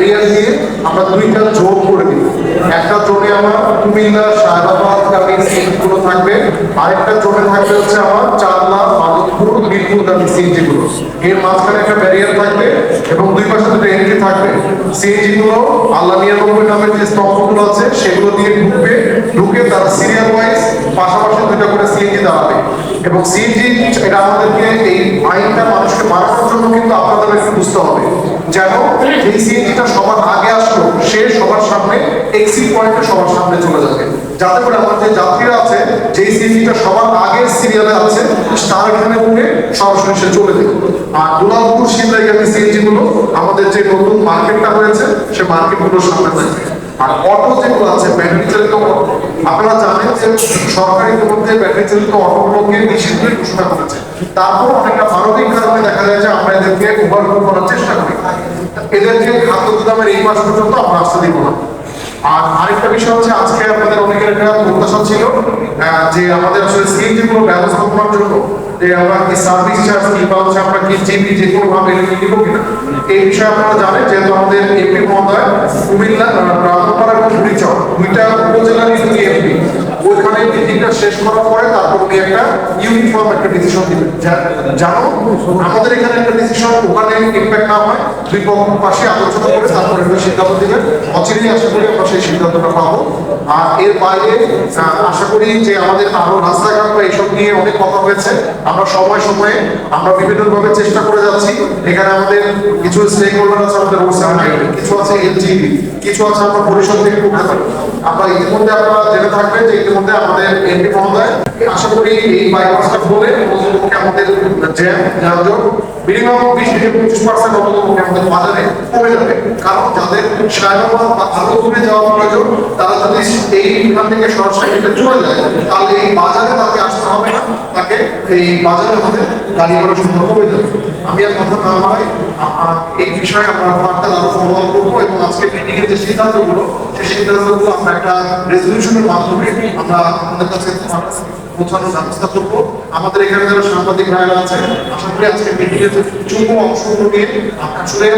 Barrier দিয়ে আমরা দুইটা জোন করে দিই। একটা জোনে আমার কুমিল্লা শাহবাবাদ গামী সিটগুলো থাকবে। আরেকটা জোনে থাকবে হচ্ছে আমার চাঁদলা মাধবপুর মিরপুর গামী সিএনজি গুলো এর মাঝখানে একটা ব্যারিয়ার থাকবে এবং দুই পাশে দুটো এন্ট্রি থাকবে। সিএনজি গুলো আল্লাহ নিরানব্বই নামের যে স্তম্ভগুলো আছে, সেগুলো দিয়ে ঢুকবে। ঢুকে তার সিরিয়াল ওয়াইজ পাশাপাশি দুটো করে সিএনজি দাঁড়াবে। এবং সিএনজি, এটা আমাদেরকে এই আইনটা মানুষকে বাড়ানোর জন্য কিন্তু আপনাদের একটু বুঝতে হবে। যেন এই সিএনজিটা সবার আগে আসলো, সে সবার সামনে এক্সিট পয়েন্টে সবার সামনে চলে যাবে যাতে করে আমার যে যাত্রীরা আছে যে সিএনজিটা সবার আগের সিরিয়ালে আছে, তার এখানে উঠে সরাসরি সে চলে যাবে আর দুলালপুর সিন্দাইগামী সিএনজি গুলো আমাদের যে নতুন মার্কেটটা হয়েছে, সে মার্কেটগুলোর সামনে থাকবে আর অটো যেগুলো আছে, ব্যাটারি চালিত অটো, আপনারা জানেন যে সরকার ইতিমধ্যে ব্যাটারি চালিত অটোগুলোকে নিষিদ্ধের ঘোষণা করেছে। তারপর অনেকটা মানবিক কারণে দেখা যায় যে আমরা এদেরকে ওভারকম করার চেষ্টা করি। এদেরকে খাদ্য গুদামের এই মাস পর্যন্ত আমরা আসতে দিব না। আর আরেকটা বিষয় হচ্ছে আজকে আপনাদের অনেকের একটা প্রত্যাশা ছিল যে আমাদের আসলে সিএনজি গুলো ব্যবস্থাপনার জন্য যে আমরা কি সার্ভিস চার্জ কিংবা হচ্ছে আমরা কি জিপি যে কোনো ভাবে নিব কিনা, এই বিষয়ে আপনারা জানেন, যেহেতু আমাদের এমপি মহোদয় কুমিল্লা ব্রাহ্মণপাড়া এবং বুড়িচর দুইটা উপজেলারই কিন্তু এমপি মিটিংটা শেষ করার পরে তারপর একটা ইউনিফর্ম একটা ডিসিশন জানো, আমাদের এখানে একটা ডিসিশন ওখানে ইম্প্যাক্ট না হয়, দুই পাশে আলোচনা করে তারপরে একটা সিদ্ধান্ত অচিরেই আশা করি আমরা সেই সিদ্ধান্তটা পাবো। আর এর বাইরে আশা করি যে আমাদের আরও রাস্তাঘাট বা এইসব নিয়ে অনেক কথা হয়েছে। আমরা সময় সময়ে, আমরা বিভিন্ন ভাবে চেষ্টা করে যাচ্ছি। এখানে আমাদের কিছু স্টেক হোল্ডার আছে, আমাদের ওসান কিছু আছে এলজিবি কিছু আছে আমরা পরিষদ থেকে আমরা ইতিমধ্যে আপনারা জেনে থাকবেন যে ইতিমধ্যে আমাদের এমপি মহোদয়, আশা করি এই বাইপাসটা বলে অন্ততপক্ষে আমাদের জ্যাম, যানজট মিনিমাম বিশ থেকে পঁচিশ পার্সেন্ট অন্ততপক্ষে আমাদের বাজারে কমে যাবে। কারণ যাদের সায়নাবাদ বা আরও দূরে যাওয়া প্রয়োজন, তারা যদি এই এখান থেকে সরাসরি চলে যায়, তাহলে এই বাজারে তাকে আসতে হবে না। তাকে এই বাজারে আমাদের গাড়ি ঘোড়া সম্ভব কমে যাবে। আমি আর কথা না হয় এই বিষয়ে আমরা ফার্দার আরও ফলো করব এবং আজকে মিটিং এর যে সিদ্ধান্তগুলো আমরা আমাদের এখানে সাংবাদিক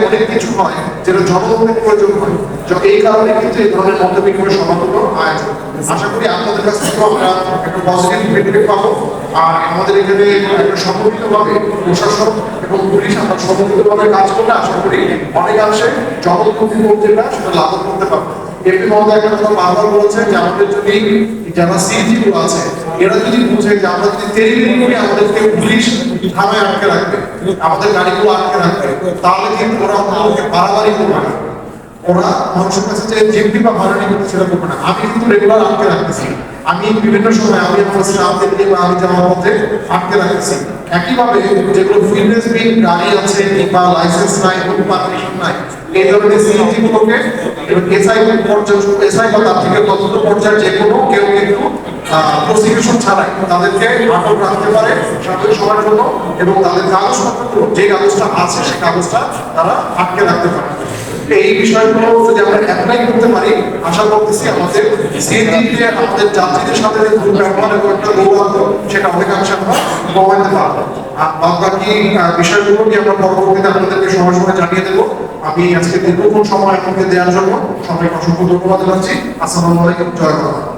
অনেক কিছু হয় যেটা প্রয়োজন এই কারণে কিন্তু আয়োজন। আশা করি আপনাদের আমরা একটা পাবো। আর আমাদের এখানে একটা প্রশাসন এবং পুলিশ আমরা কাজ করলে আশা করি অনেকাংশে জনগণের যেটা সেটা লাভ করতে পারব। এমপি মহোদয় একটা কথা বারবার বলেছেন যে আমাদের যদি যারা সিজি গুলো আছে, এরা যদি বুঝে যে আমরা যদি দেরি করি, আমাদেরকে পুলিশ থানায় আটকে রাখবে, আমাদের গাড়িগুলো আটকে রাখবে, তাহলে কিন্তু ওরা আমাদেরকে বাড়াবাড়ি করবে না? ওরা মানুষের কাছে যে জিপি বা ভাড়া নিতে সেটা করবে না। আমি কিন্তু রেগুলার আটকে রাখতেছি। আমি বিভিন্ন সময় আমি আমার স্টাফদের দিয়ে বা আমি যাওয়ার পথে আটকে রাখতেছি। একইভাবে যেগুলো ফিটনেস বিল গাড়ি আছে, কিংবা লাইসেন্স নাই কোনো নাই, এই ধরনের সিএনজি গুলোকে এসআই পর্যন্ত এসআই বা তার থেকে তদন্ত পর্যায়ে যে কোনো কেউ কিন্তু প্রসিকিউশন ছাড়াই তাদেরকে আটক রাখতে পারে সাময়িক সময়ের জন্য এবং তাদের কাগজপত্র যে কাগজটা আছে সেই কাগজটা তারা আটকে রাখতে পারে। এই বিষয়গুলো যদি আমরা অ্যাপ্লাই করতে পারি, আশা করতেছি আমাদের আমাদের যাত্রীদের সাথে যে এবং একটা সেটা অনেকাংশে আমরা পারব। বাকি বিষয়গুলো নিয়ে আমরা পরবর্তীতে আপনাদেরকে সময় সময় জানিয়ে দেবো? আমি আজকে দীর্ঘক্ষণ সময় আপনাকে দেওয়ার জন্য সবাইকে অসংখ্য ধন্যবাদ জানাচ্ছি। আসসালামু আলাইকুম, জয় বাংলা।